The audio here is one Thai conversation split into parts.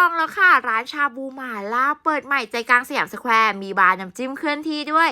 องแล้วค่ะ ร้านชาบูหมาล่าเปิดใหม่ใจกลางสยามสแควร์มีบาร์น้ำจิ้มเคลื่อนที่ด้วย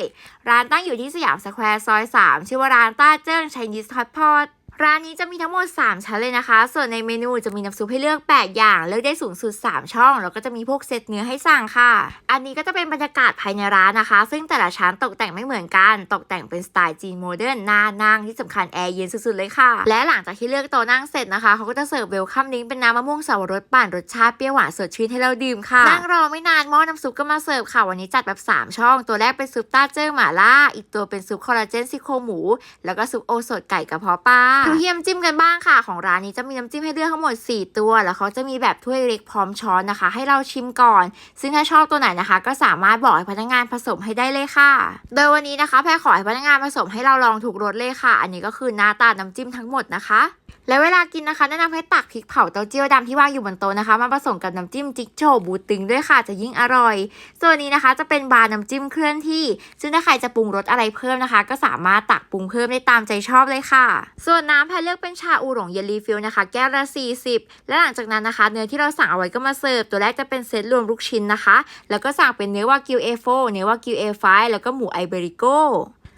ร้านตั้งอยู่ที่สยามสแควร์ซอย 3 ชื่อว่าร้านต้าเจิ้งไชนีสฮอตพอต ร้านนี้จะมีทั้งหมด 3 ชั้นเลยนะคะ ส่วนในเมนูจะมีน้ำซุปให้เลือก 8 อย่าง เลือกได้สูงสุด 3 ช่อง แล้วก็จะมีพวกเซตเนื้อให้สั่งค่ะ อันนี้ก็จะเป็นบรรยากาศภายในร้านนะคะ ซึ่งแต่ละชั้นตกแต่งไม่เหมือนกัน ตกแต่งเป็นสไตล์จีนโมเดิร์นน่านั่งที่สำคัญแอร์เย็นสุดๆเลยค่ะ และหลังจากที่เลือกโต๊ะนั่งเสร็จนะคะเขาก็จะเสิร์ฟเวลคัมดิ้งเป็นน้ำมะม่วงสาวรสปั่นรสชาติเปรี้ยวหวานสดชื่นให้เราดื่มค่ะ นั่งรอไม่นานหม้อน้ำซุปก็มาเสิร์ฟค่ะ วันนี้จัดแบบ 3 ช่อง ตัวแรกเป็นซุปต้าเจิ้งหม่าล่า อีกตัวเป็นซุปคอลลาเจนซี่โครงหมู แล้วก็ซุปโอสดไก่กระเพาะปลาดูเยี่ยมจิ้มกันบ้างค่ะ ของร้านนี้จะมีน้ำจิ้มให้เลือกทั้งหมด 4 ตัว แล้วเขาจะมีแบบถ้วยเล็กพร้อมช้อนนะคะ ให้เราชิมก่อน ซึ่งถ้าชอบตัวไหนนะคะ ก็สามารถบอกให้พนักงานผสมให้ได้เลยค่ะ โดยวันนี้นะคะแพรขอให้พนักงานผสมให้เราลองถูกรสเลยค่ะ อันนี้ก็คือหน้าตาน้ำจิ้มทั้งหมดนะคะและเวลากินนะคะแนะนำให้ตักพริกเผาเต้าเจี้ยวดำที่วางอยู่บนโต๊ะนะคะ มาผสมกับน้ำจิ้มจิ๊กโจบูตึงด้วยค่ะ จะยิ่งอร่อย ส่วนนี้นะคะจะเป็นบาร์น้ำจิ้มเคลื่อนที่ ซึ่งถ้าใครจะปรุงรสอะไรเพิ่มนะคะ ก็สามารถตักปรุงเพิ่มได้ตามใจชอบเลยค่ะ ส่วนน้้ำแพรเลือกเป็นชาอูหลงเยลลี่ฟิลนะคะ แก้วละ 40 และหลังจากนั้นนะคะ เนื้อที่เราสั่งเอาไว้ก็มาเสิร์ฟ ตัวแรกจะเป็นเซตรวมลูกชิ้นนะคะ แล้วก็สั่งเป็นเนื้อวากิว A4 เนื้อวากิว A5 แล้วก็หมูไอเบริโก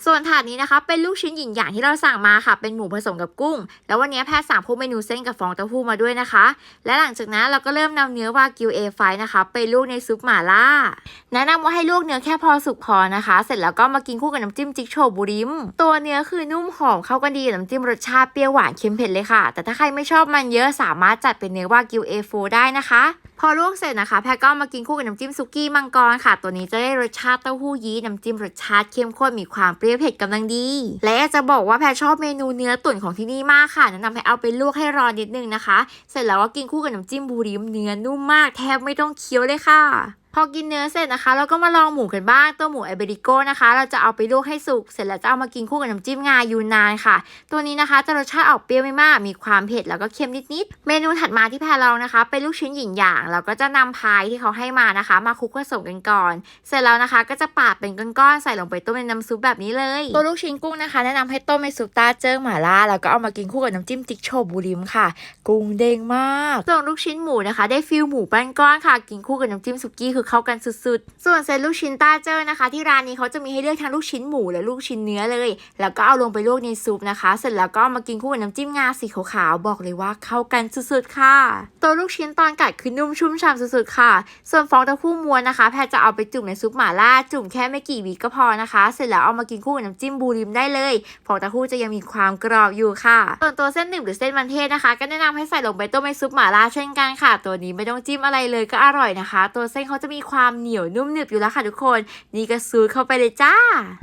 ส่วนถาดนี้นะคะเป็นลูกชิ้นหยินหยางที่เราสั่งมาค่ะ เป็นหมูผสมกับกุ้ง แล้ววันนี้แพทย์สั่งพวกเมนูเส้นกับฟองเต้าหู้มาด้วยนะคะ และหลังจากนั้นเราก็เริ่มนำเนื้อวากิว A5 นะคะไปลวกในซุปหม่าล่า แนะนำว่าให้ลวกเนื้อแค่พอสุกพอนะคะ เสร็จแล้วก็มากินคู่กับน้ำจิ้มจิ๊กโชบุริม ตัวเนื้อคือนุ่มหอมเข้ากันดีน้ำจิ้มรสชาติเปรี้ยวหวานเค็มเผ็ดเลยค่ะ แต่ถ้าใครไม่ชอบมันเยอะสามารถจัดเป็นเนื้อวากิว A4 ได้นะคะ พอลวกเสร็จนะคะ แพรก็มากินคู่กับน้ำจิ้มซุกี้มังกรค่ะ ตัวนี้จะได้รสชาติเต้าหู้ยี้น้ำจิ้มรสชาติเข้มข้นมีความเปรี้ยวเผ็ดกำลังดี และจะบอกว่าแพรชอบเมนูเนื้อตุ๋นของที่นี่มากค่ะแนะนำให้เอาไปลวกให้ร้อนนิดนึงนะคะ เสร็จแล้วก็กินคู่กับน้ำจิ้มบูริมเนื้อนุ่มมากแทบไม่ต้องเคี้ยวเลยค่ะ พอกินเนื้อเสร็จนะคะ เราก็มาลองหมูกันบ้างตัวหมูไอเบริโก้นะคะ เราจะเอาไปลวกให้สุกเสร็จแล้วจะเอามากินคู่กับน้ำจิ้มงายูนานค่ะ ตัวนี้นะคะจะรสชาติออกเปรี้ยวไม่มาก มีความเผ็ดแล้วก็เค็มนิดๆเมนูถัดมาที่แพรลองนะคะ เป็นลูกชิ้นหยินหยางเราก็จะนำพายที่เขาให้มานะคะ มาคลุกผสมกันก่อน เสร็จแล้วนะคะก็จะปาดเป็นก้อนๆใส่ลงไปต้มในน้ำซุปแบบนี้เลย ตัวลูกชิ้นกุ้งนะคะ แนะนำให้ต้มในซุปตาเจิ้งหม่าล่าแล้วก็เอามากินคู่กับน้ำจิ้มจิ๊กโชบูริมค่ะ กุ้งเด้งมากส่วนลูกชิ้นหมูนะคะ ได้ฟิลหมูปั้นก้อนค่ะ กินคู่กับน้ำจิ้มสุกี้คือเข้ากันสุดๆ ส่วนเซตลูกชิ้นต้าเจิ้งนะคะ ที่ร้านนี้เขาจะมีให้เลือกทั้งลูกชิ้นหมูและลูกชิ้นเนื้อเลย แล้วก็เอาลงไปลวกในซุปนะคะ เสร็จแล้วก็เอามากินคู่กับน้ำจิ้มงาสีขาวๆบอกเลยว่าเข้ากันสุดๆค่ะ ตัวลูกชิ้นตอนกัดคือนุ่มชุ่มฉ่ำสุดๆค่ะ ส่วนฟองเต้าหู้ม้วนนะคะ แพรจะเอาไปจุ่มในซุปหม่าล่าจุ่มแค่ไม่กี่วิก็พอนะคะ เสร็จแล้วเอามากินคู่กับน้ำจิ้มบูริมได้เลย ฟองเต้าหู้จะยังมีความกรอบอยู่ค่ะ ส่วนตัวเส้นหนึ่งหรือเส้นมันเทศนะคะ ก็แนะนำให้ใส่ลงไปต้มในซุปหม่าล่าเช่นกันค่ะ ตัวนี้ไม่ต้องจิ้มอะไรเลยก็อร่อยนะคะ ตัวเส้นเขาจะมีความเหนียวนุ่มหนึบอยู่แล้วค่ะทุกคน นี่ก็ซูดเข้าไปเลยจ้า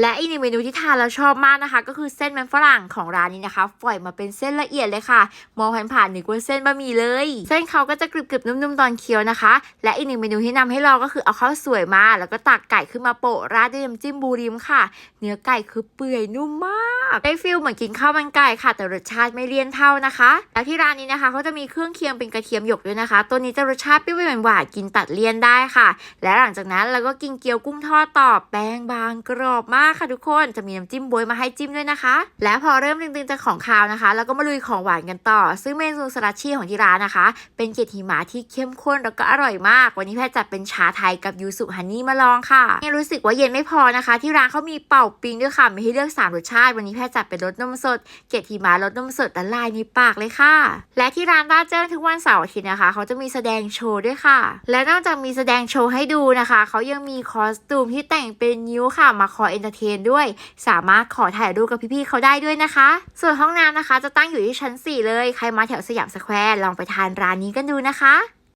และอีกหนึ่งเมนูที่ทานแล้วชอบมากนะคะ ก็คือเส้นมันฝรั่งของร้านนี้นะคะฝอยมาเป็นเส้นละเอียดเลยค่ะ มองผ่านๆนึกว่าเส้นบะหมี่เลย เส้นเขาก็จะกรึบๆนุ่มๆตอนเคี้ยวนะคะ และอีกหนึ่งเมนูที่นำให้ลองก็คือเอาข้าวสวยมา แล้วก็ตักไก่ขึ้นมาโปะราดด้วยน้ำจิ้มบูริมค่ะ เนื้อไก่คือเปื่อยนุ่มมากได้ฟิลเหมือนกินข้าวมันไก่ค่ะ แต่รสชาติไม่เลี่ยนเท่านะคะแล้วที่ร้านนี้นะคะเขาจะมีเครื่องเคียงเป็นกระเทียมหยกด้วยนะคะ ตัวนี้จะรสชาติเปรี้ยวหวานกินตัดเลี่ยนได้ค่ะและหลังจากนั้นเราก็กินเกี๊ยวกุ้งทอดต่อแป้งบางกรอบมากค่ะทุกคนจะมีน้ำจิ้มบวยมาให้จิ้มด้วยนะคะ และพอเริ่มตึงๆจากของคาวนะคะแล้วก็มาลุยของหวานกันต่อ ซึ่งเมนูสลัดชี่ของที่ร้านนะคะ เป็นเกล็ดหิมะที่เข้มข้นแล้วก็อร่อยมาก วันนี้แพทย์จัดเป็นชาไทยกับยูสุฮันนี่มาลองค่ะยังรู้สึกว่าเย็นไม่พอนะคะ ที่ร้านเขามีเป่าปิงด้วยค่ะมีให้เลือก3รสชาติ วันนี้แพทย์จัดเป็นรสนมสดเกล็ดหิมะรสนมสดละลายในปากเลยค่ะ และที่ร้านต้าเจิ้งทุกวันเสาร์อาทิตย์นะคะ เขาจะมีแสดงโชว์ด้วยค่ะ และนอกจากมีแสดงโชว์ให้ดูนะคะ เขายังมีคอสตูมที่แต่งเป็นนิ้วค่ะ มาขอเอนเตอร์เทนด้วย สามารถขอถ่ายรูปกับพี่ๆเขาได้ด้วยนะคะ ส่วนห้องน้ำนะคะ จะตั้งอยู่ที่ชั้น 4 เลย ใครมาแถวสยามสแควร์ลองไปทานร้านนี้กันดูนะคะ